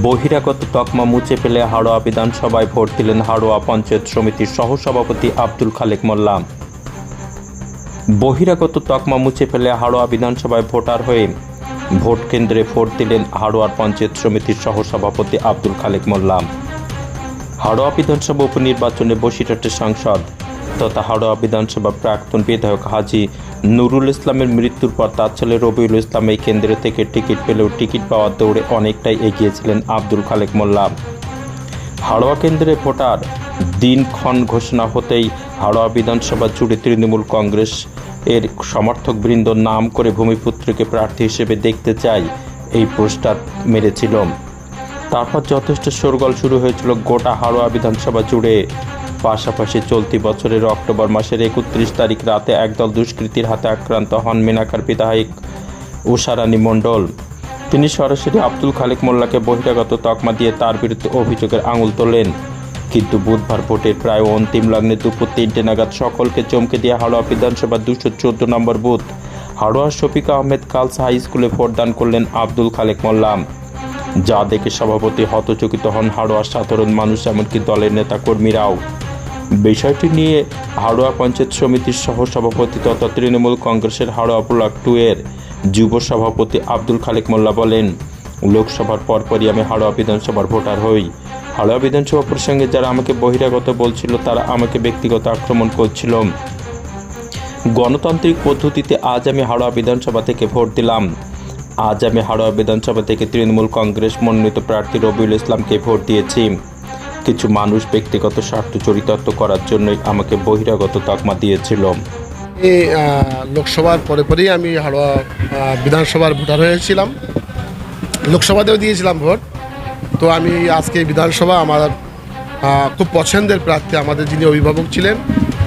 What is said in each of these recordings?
বহিরাগত তকমা মুছে ফেলে হাড়োয়া বিধানসভায় ভোট দিলেন হাড়োয়া পঞ্চায়েত সমিতির সহসভাপতি আব্দুল খালেক মোল্লা। বহিরাগত তকমা মুছে ফেলে হাড়োয়া বিধানসভায় ভোটার হয়ে ভোট কেন্দ্রে ভোট দিলেন হাড়োয়ার পঞ্চায়েত সমিতির সহসভাপতি আব্দুল খালেক মোল্লা। হাড়োয়া বিধানসভা উপনির্বাচনে বসিরহাটের সাংসদ তথা হাড়োয়া বিধানসভা প্রাক্তন বিধায়ক হাজি নুরুল ইসলামের মৃত্যুর পর তার ছেলে রবিউল ইসলাম এই কেন্দ্র থেকে টিকিট পেলেও টিকিট পাওয়ার দৌড়ে অনেকটাই এগিয়েছিলেন আব্দুল খালেক মোল্লা। হাড়োয়া কেন্দ্রে ভোটার দিনক্ষণ ঘোষণা হতেই হাড়োয়া বিধানসভা জুড়ে তৃণমূল কংগ্রেস এর সমর্থক বৃন্দ নাম করে ভূমিপুত্রকে প্রার্থী হিসেবে দেখতে চাই এই পোস্টার মেরেছিল। তারপর যথেষ্ট শোরগোল শুরু হয়েছিল গোটা হাড়োয়া বিধানসভা জুড়ে। পাশাপাশি চলতি বছরের অক্টোবর মাসের একত্রিশ তারিখ রাতে একদল দুষ্কৃতীর হাতে আক্রান্ত হন মিনাকার বিধায়ক উষারানী মণ্ডল। তিনি সরাসরি আব্দুল খালেক মোল্লাকে বহিরাগত তকমা দিয়ে তার বিরুদ্ধে অভিযোগের আঙুল তোলেন। কিন্তু বুধবার ভোটের প্রায় অন্তিম লগ্নে দুপুর তিনটে নাগাদ সকলকে চমকে দিয়ে হাড়োয়া বিধানসভা দুশো চোদ্দ নম্বর বুথ হাড়োয়া শফিক আহমেদ কালস হাই স্কুলে ভোটদান করলেন আব্দুল খালেক মোল্লাম যা দেখে সভাপতি হতচকিত হন হাড়োয়ার সাধারণ মানুষ, এমনকি দলের নেতাকর্মীরাও। বিষয়টি নিয়ে হাড়োয়া পঞ্চায়েত সমিতির সহ সভাপতি তথা তৃণমূল কংগ্রেসের হাড়োয়া ব্লক টু এর যুব সভাপতি আব্দুল খালেক মোল্লা বলেন, লোকসভার পরপরই আমি হাড়োয়া বিধানসভার ভোটার হই। হাড়োয়া বিধানসভা প্রসঙ্গে যারা আমাকে বহিরাগত বলছিল, তারা আমাকে ব্যক্তিগত আক্রমণ করছিল। গণতান্ত্রিক পদ্ধতিতে আজ আমি হাড়োয়া বিধানসভা থেকে ভোট দিলাম। আজ আমি হাড়োয়া বিধানসভা থেকে তৃণমূল কংগ্রেস মনোনীত প্রার্থী রবিউল ইসলামকে ভোট দিয়েছি। কিছু মানুষ ব্যক্তিগত স্বার্থ চরিতার্থ করার জন্যই আমাকে বহিরাগত তাকমা দিয়েছিল। লোকসভার পরে পরেই আমি হাড়োয়া বিধানসভার ভোটার হয়েছিলাম। লোকসভাতেও দিয়েছিলাম ভোট। তো আমি আজকে বিধানসভা আমার খুব পছন্দের প্রার্থী আমাদের যিনি অভিভাবক ছিলেন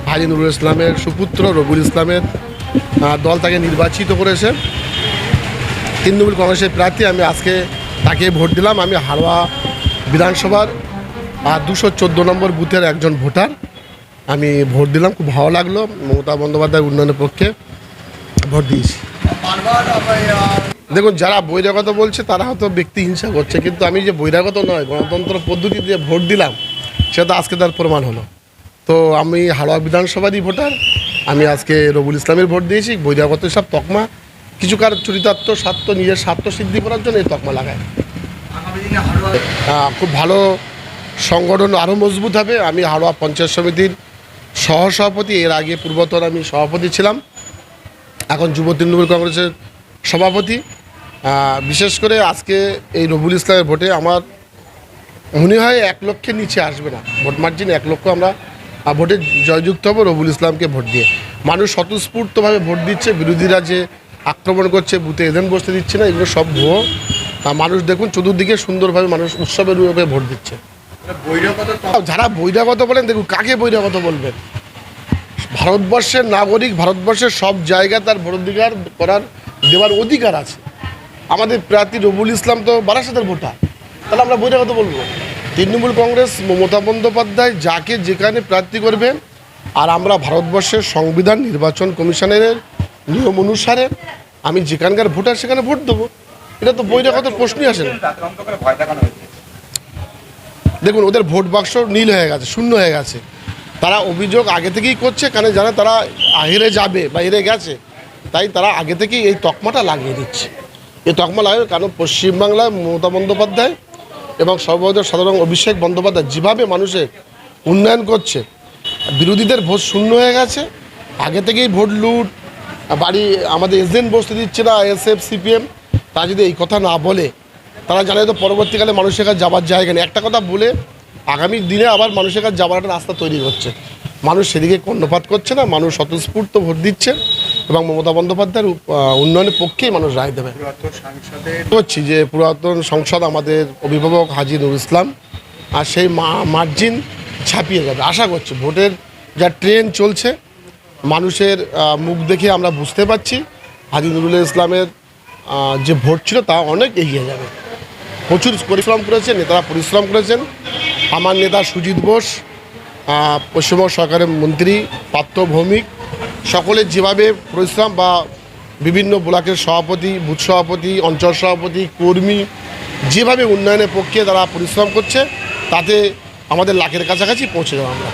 হাজি নুরুল ইসলামের সুপুত্র রবুল ইসলামের দল তাকে নির্বাচিত করেছে। তৃণমূল কংগ্রেসের প্রার্থী আমি আজকে তাকে ভোট দিলাম। আমি হাড়োয়া বিধানসভার দুশো চোদ্দ নম্বর বুথের একজন ভোটার। আমি ভোট দিলাম খুব ভালো লাগল। মমতা বন্দ্যোপাধ্যায়ের উন্নয়নের পক্ষে ভোট দিয়েছি। দেখুন যারা বহিরাগত বলছে তারা হয়তো ব্যক্তি হিংসা করছে কিন্তু আমি যে বহিরাগত নয় গণতন্ত্র পদ্ধতি দিয়ে ভোট দিলাম সেটা আজকে তার প্রমাণ হলো। তো আমি হাওড়া বিধানসভারই ভোটার আমি আজকে রবুল ইসলামের ভোট দিয়েছি বহিরাগত সব তকমা। কিছু কার চরিতার্থ স্বার্থ নিজের স্বার্থ সিদ্ধি করার জন্য এই তকমা লাগায়। খুব ভালো সংগঠন আরও মজবুত হবে। আমি হাওড়া পঞ্চায়েত সমিতির সহসভাপতি, এর আগে পূর্বতন আমি সভাপতি ছিলাম। এখন যুব তৃণমূল কংগ্রেসের সভাপতি। বিশেষ করে আজকে এই রবুল ইসলামের ভোটে আমার মনে হয় এক লক্ষের নিচে আসবে না। ভোট মার্জিন এক লক্ষ আমরা ভোটে জয়যুক্ত হব রবুল ইসলামকে ভোট দিয়ে। মানুষ স্বতঃস্ফূর্তভাবে ভোট দিচ্ছে, বিরোধীরা যে আক্রমণ করছে, বুথে এজেন্ট বসতে দিচ্ছে না, এগুলো সব ভুয়ো। মানুষ দেখুন, চতুর্দিকে সুন্দরভাবে মানুষ উৎসবের রূপে ভোট দিচ্ছে। যারা বহিরাগত বলেন, দেখুন, কাকে বহিরাগত বলবেন? ভারতবর্ষের নাগরিক, ভারতবর্ষের সব জায়গায় তার ভোটাধিকার করার, দেওয়ার অধিকার আছে। আমাদের প্রার্থী রবুল ইসলাম তো বারাসাতের ভোটার। তাহলে আমরা বহিরাগত বলব। তৃণমূল কংগ্রেস, মমতা বন্দ্যোপাধ্যায় যাকে যেখানে প্রার্থী করবেন আর আমরা ভারতবর্ষের সংবিধান নির্বাচন কমিশনের নিয়ম অনুসারে আমি যেখানকার ভোটার সেখানে ভোট দেবো। এটা তো বহিরাগত প্রশ্নই আসে না। দেখুন, ওদের ভোট বাক্স নীল হয়ে গেছে, শূন্য হয়ে গেছে। তারা অভিযোগ আগে থেকেই করছে, কারণ জানে তারা হেরে যাবে বা হেরে গেছে, তাই তারা আগে থেকেই এই তকমাটা লাগিয়ে দিচ্ছে। এই তকমা লাগাবে কারণ পশ্চিমবাংলায় মমতা বন্দ্যোপাধ্যায় এবং সর্বভারতীয় সাধারণ অভিষেক বন্দ্যোপাধ্যায় যেভাবে মানুষের উন্নয়ন করছে, বিরোধীদের ভোট শূন্য হয়ে গেছে, আগে থেকেই ভোট লুট, বাড়ি আমাদের এজেন্ট বসতে দিচ্ছে না, এসএফ, সিপিএম, তারা যদি এই কথা না বলে তারা জানে তো পরবর্তীকালে মানুষের কাছে যাবার জায়গা নেই। একটা কথা বলে আগামী দিনে আবার মানুষের কাছে যাবার একটা রাস্তা তৈরি হচ্ছে। মানুষ সেদিকে কর্ণপাত করছে না মানুষ স্বতঃস্ফূর্ত ভোট দিচ্ছে এবং মমতা বন্দ্যোপাধ্যায়ের উন্নয়নের পক্ষেই মানুষ রায় দেবে। করছি যে পুরাতন সংসদ আমাদের অভিভাবক হাজি নুর ইসলাম আর সেই মার্জিন ছাপিয়ে যাবে। আশা করছি ভোটের যা ট্রেন চলছে মানুষের মুখ দেখে আমরা বুঝতে পারছি হাজি নুরুল ইসলামের যে ভোট ছিল তা অনেক এগিয়ে যাবে। প্রচুর পরিশ্রম করেছেন, নেতারা পরিশ্রম করেছেন। আমার নেতা সুজিত বোস পশ্চিমবঙ্গ সরকারের মন্ত্রী পাত্র ভৌমিক, সকলের যেভাবে পরিশ্রম বা বিভিন্ন ব্লকের সভাপতি, বুথ সভাপতি, অঞ্চল সভাপতি, কর্মী, যেভাবে উন্নয়নের পক্ষে তারা পরিশ্রম করছে, তাতে আমাদের লাখের কাছাকাছি পৌঁছে যাব আমরা।